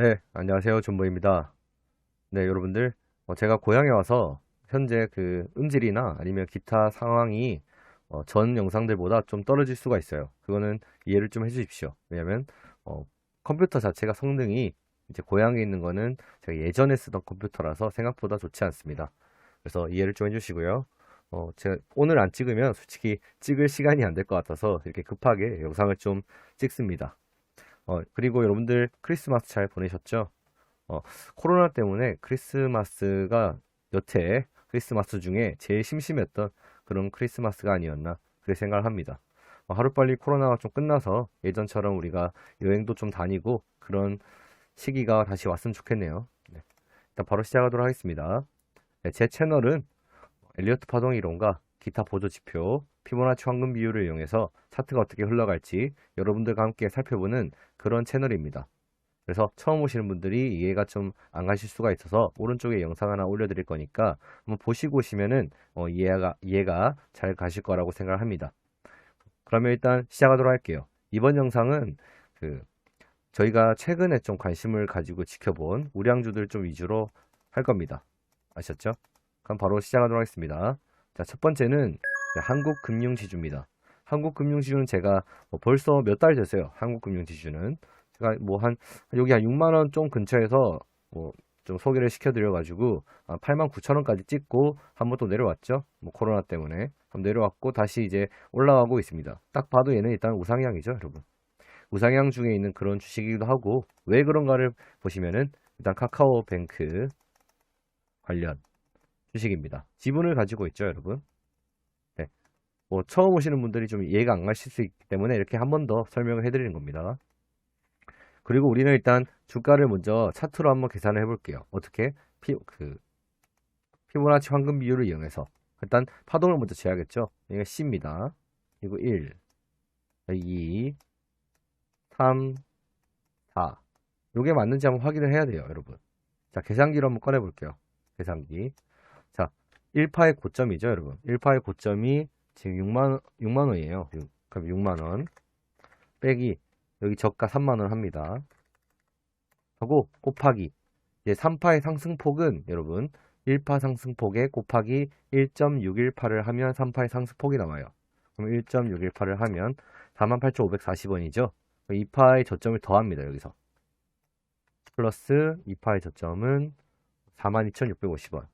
네, 안녕하세요. 존보입니다. 네, 여러분들, 어, 제가 고향에 와서 현재 그 음질이나 아니면 기타 상황이 어, 전 영상들보다 좀 떨어질 수가 있어요. 그거는 이해를 좀 해주십시오. 왜냐면 어, 컴퓨터 자체가 성능이 이제 고향에 있는 거는 제가 예전에 쓰던 컴퓨터라서 생각보다 좋지 않습니다. 그래서 이해를 좀 해주시고요. 어, 제가 오늘 안 찍으면 솔직히 찍을 시간이 안 될 것 같아서 이렇게 급하게 영상을 좀 찍습니다. 어, 그리고 여러분들 크리스마스 잘 보내셨죠? 어, 코로나 때문에 크리스마스가 여태 크리스마스 중에 제일 심심했던 그런 크리스마스가 아니었나 그렇게 생각을 합니다. 어, 하루빨리 코로나가 좀 끝나서 예전처럼 우리가 여행도 좀 다니고 그런 시기가 다시 왔으면 좋겠네요. 네. 일단 바로 시작하도록 하겠습니다. 네, 제 채널은 엘리어트 파동 이론과 기타 보조 지표, 피보나치 황금 비율을 이용해서 차트가 어떻게 흘러갈지 여러분들과 함께 살펴보는 그런 채널입니다. 그래서 처음 오시는 분들이 이해가 좀 안 가실 수가 있어서 오른쪽에 영상 하나 올려드릴 거니까 한번 보시고 오시면은 어, 이해가 이해가 잘 가실 거라고 생각을 합니다. 그러면 일단 시작하도록 할게요. 이번 영상은 그 저희가 최근에 좀 관심을 가지고 지켜본 우량주들 좀 위주로 할 겁니다. 아셨죠? 그럼 바로 시작하도록 하겠습니다. 자, 첫 번째는 한국금융지주입니다. 한국금융지주는 제가 뭐 벌써 몇 달 됐어요. 한국금융지주는. 제가 뭐 한, 여기 한 6만 원 좀 근처에서 뭐 좀 소개를 시켜드려가지고 8만 9천 원까지 찍고 한 번 또 내려왔죠. 뭐 코로나 때문에. 한번 내려왔고 다시 이제 올라가고 있습니다. 딱 봐도 얘는 일단 우상향이죠, 여러분. 우상향 중에 있는 그런 주식이기도 하고 왜 그런가를 보시면은 일단 카카오뱅크 관련 주식입니다. 지분을 가지고 있죠, 여러분. 네. 뭐 처음 오시는 분들이 좀 이해가 안 가실 수 있기 때문에 이렇게 한 번 더 설명을 해드리는 겁니다. 그리고 우리는 일단 주가를 먼저 차트로 한번 계산을 해볼게요. 어떻게? 피, 그, 피보나치 황금 비율을 이용해서. 일단 파동을 먼저 재야겠죠. 이게 C입니다. 그리고 1, 2, 3, 4. 요게 맞는지 한번 확인을 해야 돼요, 여러분. 자, 계산기로 한번 꺼내볼게요. 계산기. 자, 1파의 고점이죠, 여러분. 1파의 고점이 지금 6만, 6만 원이에요. 그럼 6만 원. 빼기, 여기 저가 3만 원 합니다. 하고, 곱하기. 이제 3파의 상승폭은, 여러분, 1파 상승폭에 곱하기 1.618을 하면 3파의 상승폭이 나와요. 그럼 1.618을 하면 48,540원이죠. 2파의 저점을 더합니다, 여기서. 플러스 2파의 저점은 42,650원.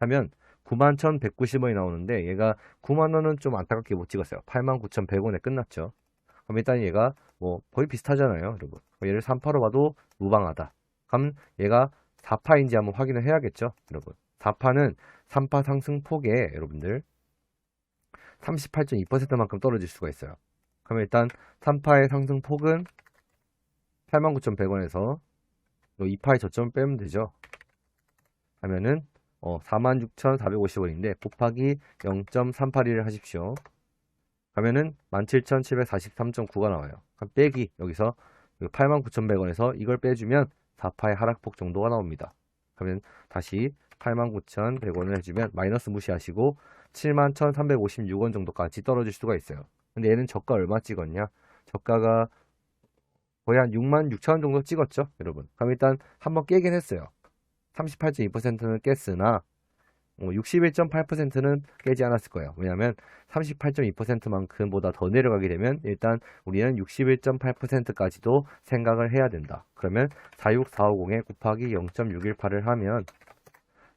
하면 91,190원이 나오는데 얘가 9만원은 좀 안타깝게 못 찍었어요. 89,100원에 끝났죠. 그럼 일단 얘가 뭐 거의 비슷하잖아요, 여러분. 얘를 3파로 봐도 무방하다. 그럼 얘가 4파인지 한번 확인을 해야겠죠, 여러분. 4파는 3파 상승폭에 여러분들 38.2%만큼 떨어질 수가 있어요. 그럼 일단 3파의 상승폭은 89,100원에서 2파의 저점을 빼면 되죠. 하면은 어, 46,450원인데 곱하기 0.381을 하십시오. 가면은 17,743.9가 나와요. 빼기 여기서 89,100원에서 이걸 빼주면 4파의 하락폭 정도가 나옵니다. 그러면 다시 89,100원을 해주면 마이너스 무시하시고 71,356원 정도까지 떨어질 수가 있어요. 근데 얘는 저가 얼마 찍었냐? 저가가 거의 한 6만 6천원 정도 찍었죠, 여러분. 그럼 일단 한번 깨긴 했어요. 38.2%는 깼으나 61.8%는 깨지 않았을 거예요. 왜냐하면 38.2%만큼보다 더 내려가게 되면 일단 우리는 61.8%까지도 생각을 해야 된다. 그러면 46450에 곱하기 0.618을 하면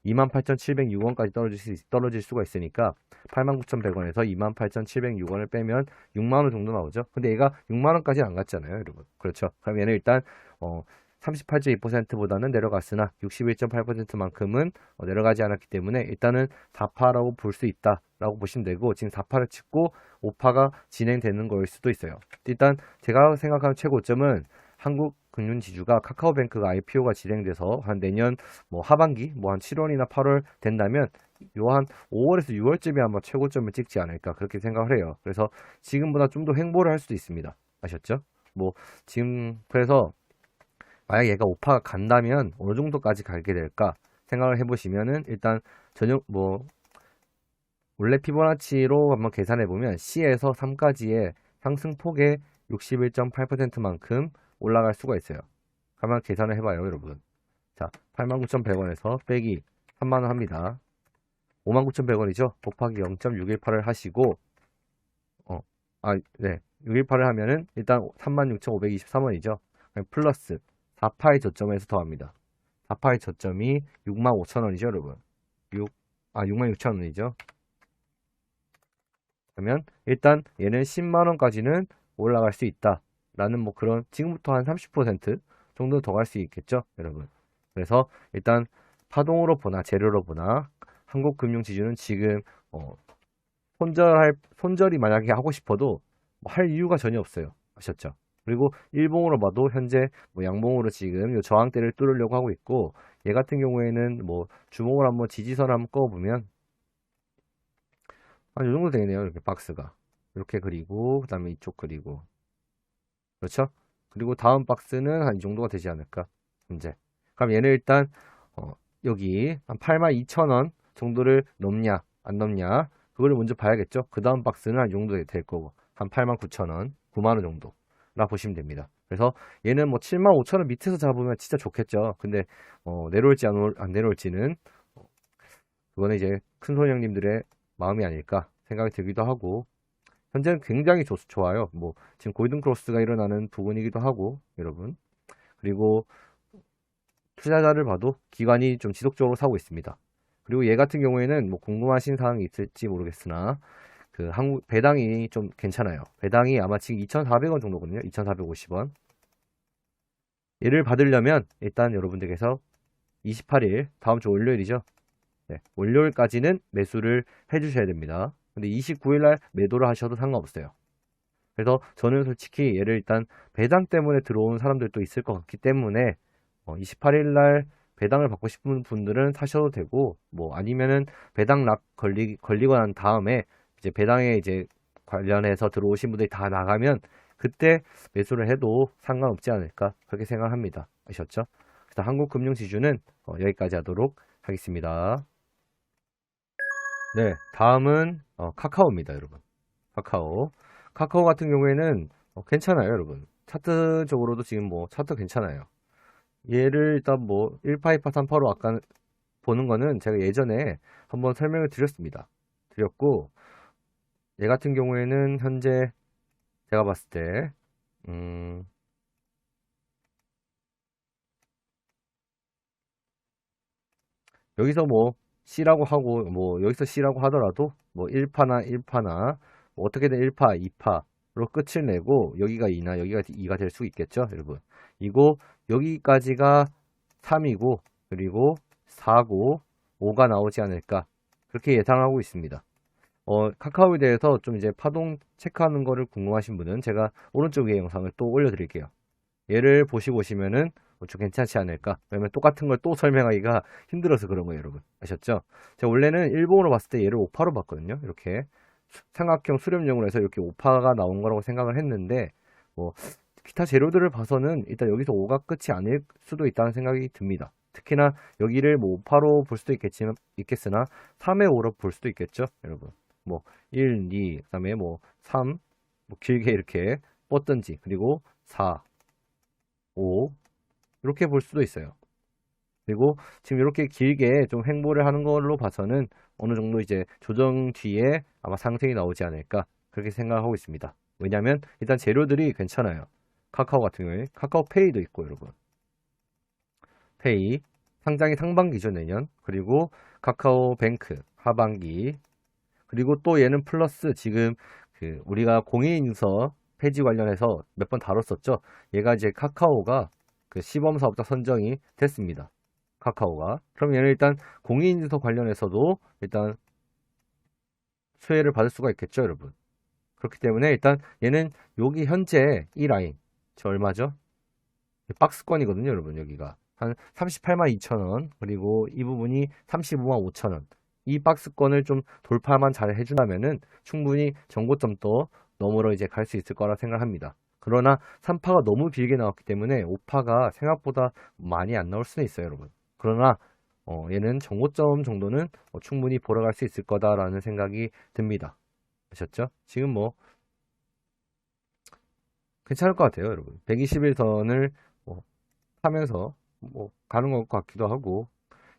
28,706원까지 떨어질, 수, 떨어질 수가 있으니까 89,100원에서 28,706원을 빼면 6만원 정도 나오죠. 근데 얘가 6만원까지는 안 갔잖아요, 여러분. 그렇죠. 그럼 얘는 일단 어, 38.2%보다는 내려갔으나 61.8%만큼은 어, 내려가지 않았기 때문에 일단은 4파라고 볼 수 있다라고 보시면 되고 지금 4파를 찍고 5파가 진행되는 거일 수도 있어요. 일단 제가 생각하는 최고점은 한국 금융지주가 카카오뱅크가 IPO가 진행돼서 한 내년 뭐 하반기 뭐 한 7월이나 8월 된다면 요 한 5월에서 6월쯤에 아마 최고점을 찍지 않을까 그렇게 생각을 해요. 그래서 지금보다 좀 더 횡보를 할 수도 있습니다. 아셨죠? 뭐 지금 그래서 만약 얘가 5파가 간다면 어느 정도까지 가게 될까 생각을 해보시면은 일단 전용 뭐 원래 피보나치로 한번 계산해 보면 C에서 3까지의 상승폭의 61.8%만큼 올라갈 수가 있어요. 한번 계산을 해봐요, 여러분. 자, 89,100원에서 빼기 3만원 합니다. 59,100원이죠? 곱하기 0.618을 하시고, 어, 아, 네. 618을 하면은 일단 36,523원이죠. 플러스 4파의 저점에서 더합니다. 4파의 저점이 65,000원이죠, 여러분. 6, 아, 66,000원이죠. 그러면 일단 얘는 10만원까지는 올라갈 수 있다. 라는 뭐 그런 지금부터 한 30% 정도 더 갈 수 있겠죠, 여러분. 그래서 일단 파동으로 보나 재료로 보나 한국금융지주는 지금 어, 손절할 손절이 만약에 하고 싶어도 뭐 할 이유가 전혀 없어요. 아셨죠? 그리고 일봉으로 봐도 현재 뭐 양봉으로 지금 요 저항대를 뚫으려고 하고 있고 얘 같은 경우에는 뭐 주봉을 한번 지지선을 한번 꺼보면 한요 정도 되겠네요. 이렇게 박스가. 이렇게 그리고 그 다음에 이쪽 그리고. 그렇죠? 그리고 다음 박스는 한 이 정도가 되지 않을까 현재. 그럼 얘는 일단 어, 여기 한 82,000원 정도를 넘냐 안 넘냐 그걸 먼저 봐야겠죠? 그 다음 박스는 한 이 정도 될 거고. 한 89,000원 9만원 정도 라 보시면 됩니다. 그래서 얘는 뭐 75,000원 밑에서 잡으면 진짜 좋겠죠. 근데 어, 내려올지 안, 올- 안 내려올지는 어, 그거는 이제 큰손 형님들의 마음이 아닐까 생각이 들기도 하고 현재는 굉장히 좋, 좋아요. 뭐 지금 골든 크로스가 일어나는 부분이기도 하고 여러분. 그리고 투자자를 봐도 기관이 좀 지속적으로 사고 있습니다. 그리고 얘 같은 경우에는 뭐 궁금하신 사항이 있을지 모르겠으나 그 한국 배당이 좀 괜찮아요. 배당이 아마 지금 2,400원 정도거든요. 2,450원. 얘를 받으려면 일단 여러분들께서 28일 다음 주 월요일이죠. 네, 월요일까지는 매수를 해주셔야 됩니다. 근데 29일 날 매도를 하셔도 상관없어요. 그래서 저는 솔직히 얘를 일단 배당 때문에 들어온 사람들도 있을 것 같기 때문에 28일 날 배당을 받고 싶은 분들은 사셔도 되고 뭐 아니면은 배당 락 걸리 걸리고 난 다음에 이제 배당에 이제 관련해서 들어오신 분들이 다 나가면 그때 매수를 해도 상관없지 않을까 그렇게 생각합니다. 아셨죠? 그래서 한국금융지주는 어, 여기까지 하도록 하겠습니다. 네, 다음은 어, 카카오입니다, 여러분. 카카오. 카카오 같은 경우에는 어, 괜찮아요, 여러분. 차트적으로도 지금 뭐 차트 괜찮아요. 얘를 일단 뭐 1파, 2파, 3파로 아까 보는 거는 제가 예전에 한번 설명을 드렸습니다. 드렸고 얘 같은 경우에는 현재 제가 봤을 때 음, 여기서 뭐 C라고 하고 뭐 여기서 C라고 하더라도 뭐 1파나 1파나 뭐 어떻게든 1파, 2파로 끝을 내고 여기가 2나 여기가 2가 될 수 있겠죠, 여러분. 이고 여기까지가 3이고 그리고 4고 5가 나오지 않을까 그렇게 예상하고 있습니다. 어, 카카오에 대해서 좀 이제 파동 체크하는 거를 궁금하신 분은 제가 오른쪽 위에 영상을 또 올려드릴게요. 얘를 보시고 오시면은 어, 좀 괜찮지 않을까? 왜냐면 똑같은 걸 또 설명하기가 힘들어서 그런 거예요, 여러분. 아셨죠? 제가 원래는 일본으로 봤을 때 얘를 5파로 봤거든요. 이렇게 수- 삼각형 수렴용으로 해서 이렇게 5파가 나온 거라고 생각을 했는데 뭐 기타 재료들을 봐서는 일단 여기서 5가 끝이 아닐 수도 있다는 생각이 듭니다. 특히나 여기를 뭐 5파로 볼 수도 있겠지만, 있겠으나 3의 5로 볼 수도 있겠죠, 여러분. 뭐 1, 2, 그 다음에 뭐 3, 뭐 길게 이렇게 뻗든지 그리고 4, 5 이렇게 볼 수도 있어요. 그리고 지금 이렇게 길게 좀 횡보를 하는 걸로 봐서는 어느 정도 이제 조정 뒤에 아마 상승이 나오지 않을까 그렇게 생각하고 있습니다. 왜냐면 일단 재료들이 괜찮아요. 카카오 같은 경우에 카카오페이도 있고 여러분 페이 상장이 상반기죠 내년 그리고 카카오뱅크 하반기 그리고 또 얘는 플러스 지금 그 우리가 공인인증서 폐지 관련해서 몇 번 다뤘었죠. 얘가 이제 카카오가 그 시범 사업자 선정이 됐습니다. 카카오가. 그럼 얘는 일단 공인인증서 관련해서도 일단 수혜를 받을 수가 있겠죠 여러분. 그렇기 때문에 일단 얘는 여기 현재 이 라인. 저 얼마죠? 박스권이거든요, 여러분. 여기가. 한 38만 2천 원. 그리고 이 부분이 35만 5천 원 이 박스권을 좀 돌파만 잘 해준다면은 충분히 정고점도 넘으러 이제 갈 수 있을 거라 생각합니다. 그러나 3파가 너무 길게 나왔기 때문에 5파가 생각보다 많이 안 나올 수는 있어요, 여러분. 그러나 어, 얘는 정고점 정도는 어, 충분히 보러 갈 수 있을 거다라는 생각이 듭니다. 아셨죠? 지금 뭐 괜찮을 것 같아요, 여러분. 121선을 하면서 뭐 가는 것 같기도 하고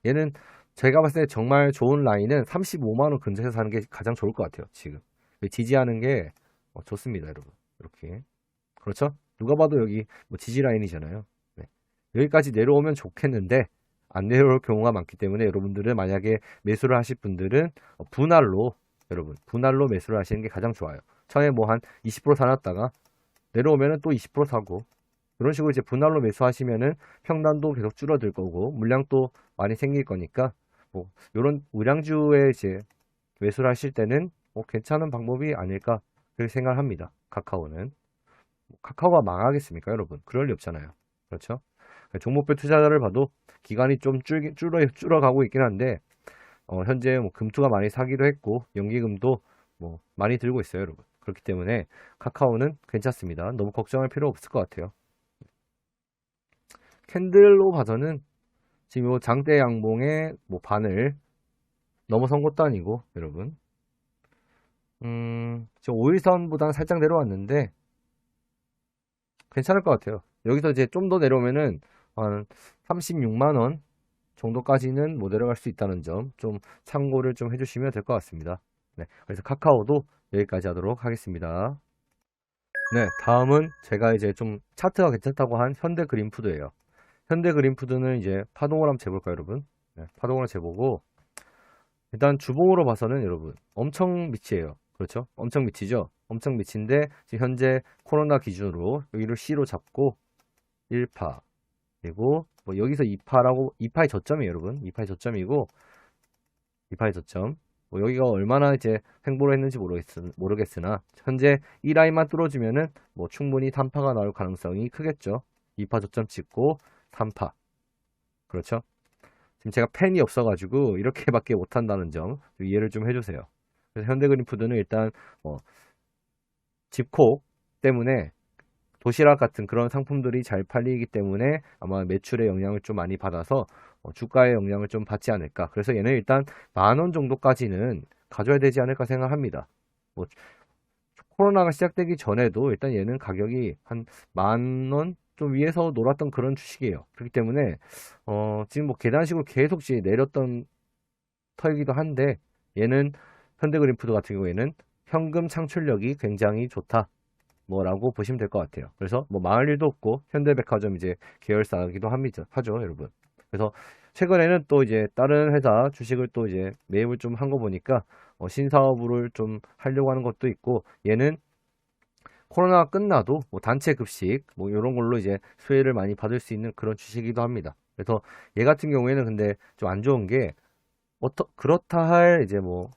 얘는 제가 봤을 때 정말 좋은 라인은 35만 원 근처에서 사는 게 가장 좋을 것 같아요 지금. 지지하는 게 어, 좋습니다 여러분. 이렇게. 그렇죠? 누가 봐도 여기 뭐 지지 라인이잖아요. 네. 여기까지 내려오면 좋겠는데 안 내려올 경우가 많기 때문에 여러분들은 만약에 매수를 하실 분들은 어, 분할로 여러분 분할로 매수를 하시는 게 가장 좋아요. 처음에 뭐 한 20% 사놨다가 내려오면은 또 20% 사고 이런 식으로 이제 분할로 매수하시면은 평단도 계속 줄어들 거고 물량도 많이 생길 거니까 뭐 이런 우량주에 이제 매수를 하실 때는 뭐 괜찮은 방법이 아닐까 그렇게 생각합니다. 카카오는 뭐 카카오가 망하겠습니까, 여러분? 그럴 리 없잖아요. 그렇죠? 종목별 투자자를 봐도 기간이 좀 줄, 줄어 줄어가고 있긴 한데 어, 현재 뭐 금투가 많이 사기도 했고 연기금도 뭐 많이 들고 있어요, 여러분. 그렇기 때문에 카카오는 괜찮습니다. 너무 걱정할 필요 없을 것 같아요. 캔들로 봐서는 지금 요 장대 양봉의 뭐 반을 넘어선 것도 아니고 여러분. 음 지금 5일선보다는 살짝 내려왔는데 괜찮을 것 같아요. 여기서 이제 좀 더 내려오면은 한 36만원 정도까지는 뭐 내려갈 수 있다는 점 좀 참고를 좀 해주시면 될 것 같습니다. 네 그래서 카카오도 여기까지 하도록 하겠습니다. 네 다음은 제가 이제 좀 차트가 괜찮다고 한 현대 그린푸드예요 현대 그린푸드는 이제 파동을 한번 재볼까요, 여러분? 네, 파동을 재보고 일단 주봉으로 봐서는 여러분 엄청 밑이에요. 그렇죠? 엄청 밑이죠? 엄청 밑인데 지금 현재 코로나 기준으로 여기를 C로 잡고 1파 그리고 뭐 여기서 2파라고 2파의 저점이에요, 여러분. 2파의 저점이고 2파의 저점 뭐 여기가 얼마나 이제 횡보를 했는지 모르겠, 모르겠 으나 현재 이 라인만 뚫어주면은 뭐 충분히 3파가 나올 가능성이 크겠죠. 2파 저점 찍고 3파. 그렇죠? 지금 제가 펜이 없어가지고 이렇게밖에 못한다는 점 이해를 좀 해주세요. 그래서 현대그린푸드는 일단 어, 집콕 때문에 도시락 같은 그런 상품들이 잘 팔리기 때문에 아마 매출에 영향을 좀 많이 받아서 어, 주가에 영향을 좀 받지 않을까. 그래서 얘는 일단 만 원 정도까지는 가져야 되지 않을까 생각합니다. 뭐 코로나가 시작되기 전에도 일단 얘는 가격이 한 만 원 좀 위에서 놀았던 그런 주식이에요. 그렇기 때문에 어, 지금 뭐 계단식으로 계속 내렸던 터이기도 한데 얘는 현대그린푸드 같은 경우에는 현금 창출력이 굉장히 좋다. 뭐라고 보시면 될 것 같아요. 그래서 뭐 망할 일도 없고 현대백화점 이제 계열사기도 합니다. 하죠, 여러분. 그래서 최근에는 또 이제 다른 회사 주식을 또 이제 매입을 좀 한 거 보니까 어, 신사업을 좀 하려고 하는 것도 있고 얘는 코로나가 끝나도 뭐 단체 급식 뭐 이런 걸로 이제 수혜를 많이 받을 수 있는 그런 주식이기도 합니다. 그래서 얘 같은 경우에는 근데 좀 안 좋은 게 어떠 그렇다 할 이제 뭐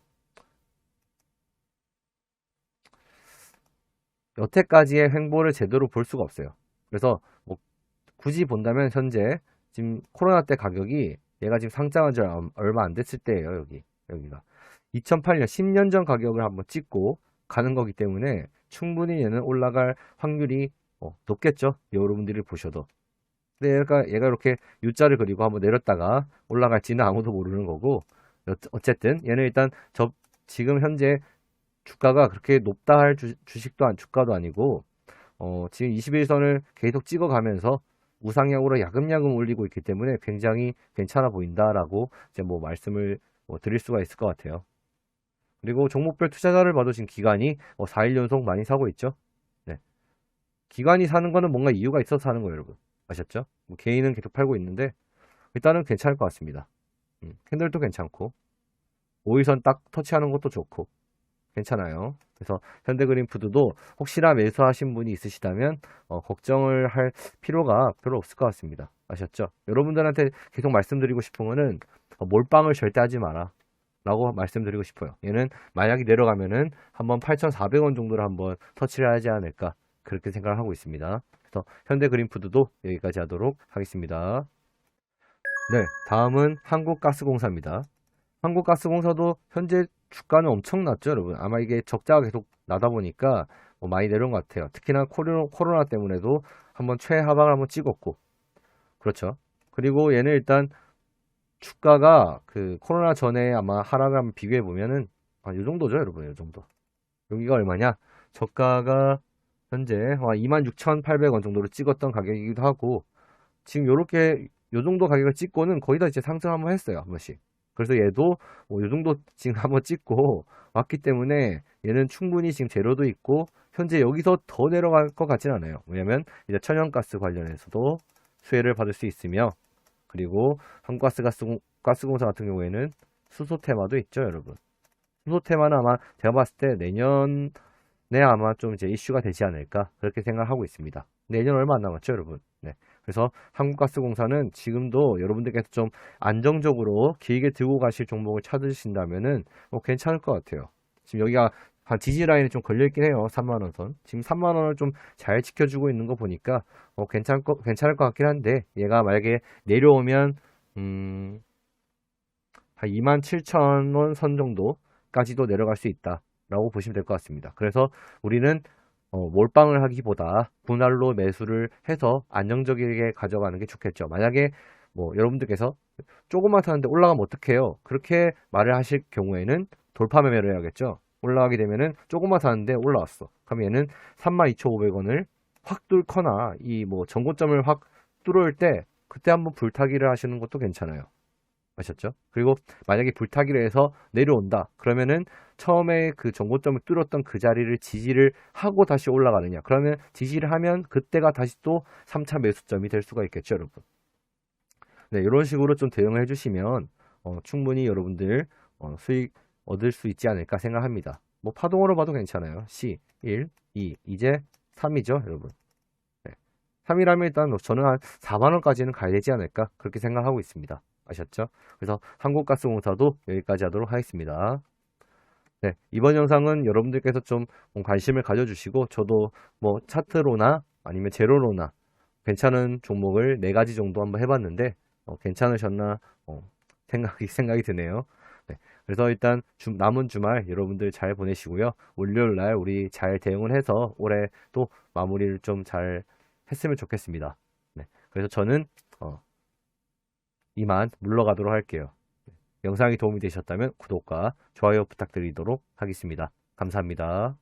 여태까지의 횡보를 제대로 볼 수가 없어요. 그래서 뭐 굳이 본다면 현재 지금 코로나 때 가격이 얘가 지금 상장한 지 얼마 안 됐을 때예요. 여기 여기가 2008년 10년 전 가격을 한번 찍고 가는 거기 때문에 충분히 얘는 올라갈 확률이 어, 높겠죠. 여러분들이 보셔도. 근데 얘가, 얘가 이렇게 U자를 그리고 한번 내렸다가 올라갈지는 아무도 모르는 거고 어쨌든 얘는 일단 저 지금 현재 주가가 그렇게 높다 할 주, 식도 안, 주가도 아니고 어, 지금 21선을 계속 찍어가면서 우상향으로 야금야금 올리고 있기 때문에 굉장히 괜찮아 보인다라고 이제 뭐 말씀을 뭐 드릴 수가 있을 것 같아요. 그리고 종목별 투자자를 지금 기관이 4일 뭐 연속 많이 사고 있죠. 네. 기관이 사는 거는 뭔가 이유가 있어서 사는 거예요, 여러분. 아셨죠? 뭐 개인은 계속 팔고 있는데 일단은 괜찮을 것 같습니다. 음, 캔들도 괜찮고 5일선 딱 터치하는 것도 좋고 괜찮아요. 그래서 현대그린푸드도 혹시나 매수하신 분이 있으시다면 어, 걱정을 할 필요가 별로 없을 것 같습니다. 아셨죠? 여러분들한테 계속 말씀드리고 싶은 거는 어, 몰빵을 절대 하지 마라. 라고 말씀드리고 싶어요. 얘는 만약에 내려가면은 한번 8,400원 정도를 한번 터치를 하지 않을까 그렇게 생각을 하고 있습니다. 그래서 현대그린푸드도 여기까지 하도록 하겠습니다. 네, 다음은 한국가스공사입니다. 한국가스공사도 현재 주가는 엄청 낮죠, 여러분. 아마 이게 적자가 계속 나다 보니까 뭐 많이 내려온 것 같아요. 특히나 코로나 때문에도 한번 최하방을 한번 찍었고, 그렇죠. 그리고 얘는 일단 주가가 그 코로나 전에 아마 하락을 비교해 보면은 아, 이 정도죠, 여러분. 이 정도. 여기가 얼마냐? 저가가 현재 26,800원 정도로 찍었던 가격이기도 하고 지금 요렇게 요 정도 가격을 찍고는 거의 다 이제 상승 한번 했어요. 한 번씩. 그래서 얘도 뭐 요 정도 지금 한번 찍고 왔기 때문에 얘는 충분히 지금 재료도 있고 현재 여기서 더 내려갈 것 같진 않아요. 왜냐면 이제 천연가스 관련해서도 수혜를 받을 수 있으며 그리고 한국가스 가스, 가스공사 같은 경우에는 수소 테마도 있죠, 여러분. 수소 테마는 아마 제가 봤을 때 내년에 아마 좀 이제 이슈가 되지 않을까 그렇게 생각하고 있습니다. 내년 얼마 안 남았죠, 여러분. 네. 그래서 한국가스공사는 지금도 여러분들께서 좀 안정적으로 길게 들고 가실 종목을 찾으신다면은 뭐 괜찮을 것 같아요. 지금 여기가 한 지지 라인에 좀 걸려 있긴 해요. 3만 원 선. 지금 3만 원을 좀 잘 지켜주고 있는 거 보니까 어, 괜찮을 거 괜찮을 것 같긴 한데 얘가 만약에 내려오면 음, 한 2만 7천 원선 정도까지도 내려갈 수 있다 라고 보시면 될 것 같습니다. 그래서 우리는 어, 몰빵을 하기보다 분할로 매수를 해서 안정적이게 가져가는 게 좋겠죠. 만약에 뭐 여러분들께서 조금만 사는데 올라가면 어떡해요? 그렇게 말을 하실 경우에는 돌파 매매를 해야겠죠. 올라가게 되면은 조금만 사는데 올라왔어. 그럼 얘는 32,500원을 확 뚫거나 이 뭐 전고점을 확 뚫을 때 그때 한번 불타기를 하시는 것도 괜찮아요. 아셨죠? 그리고 만약에 불타기를 해서 내려온다. 그러면은 처음에 그 전고점을 뚫었던 그 자리를 지지를 하고 다시 올라가느냐. 그러면 지지를 하면 그때가 다시 또 3차 매수점이 될 수가 있겠죠, 여러분. 네, 이런 식으로 좀 대응을 해주시면 어, 충분히 여러분들 어, 수익 얻을 수 있지 않을까 생각합니다. 뭐 파동으로 봐도 괜찮아요. C 1, 2 이제 3이죠, 여러분. 네. 3이라면 일단 저는 한 4만 원까지는 가야 되지 않을까 그렇게 생각하고 있습니다. 아셨죠? 그래서 한국가스공사도 여기까지 하도록 하겠습니다. 네, 이번 영상은 여러분들께서 좀 관심을 가져주시고 저도 뭐 차트로나 아니면 제로로나 괜찮은 종목을 네 가지 정도 한번 해봤는데 어, 괜찮으셨나 어, 생각이 생각이 드네요. 네, 그래서 일단 주- 남은 주말 여러분들 잘 보내시고요. 월요일 날 우리 잘 대응을 해서 올해 또 마무리를 좀 잘 했으면 좋겠습니다. 네, 그래서 저는 어, 이만 물러가도록 할게요. 영상이 도움이 되셨다면 구독과 좋아요 부탁드리도록 하겠습니다. 감사합니다.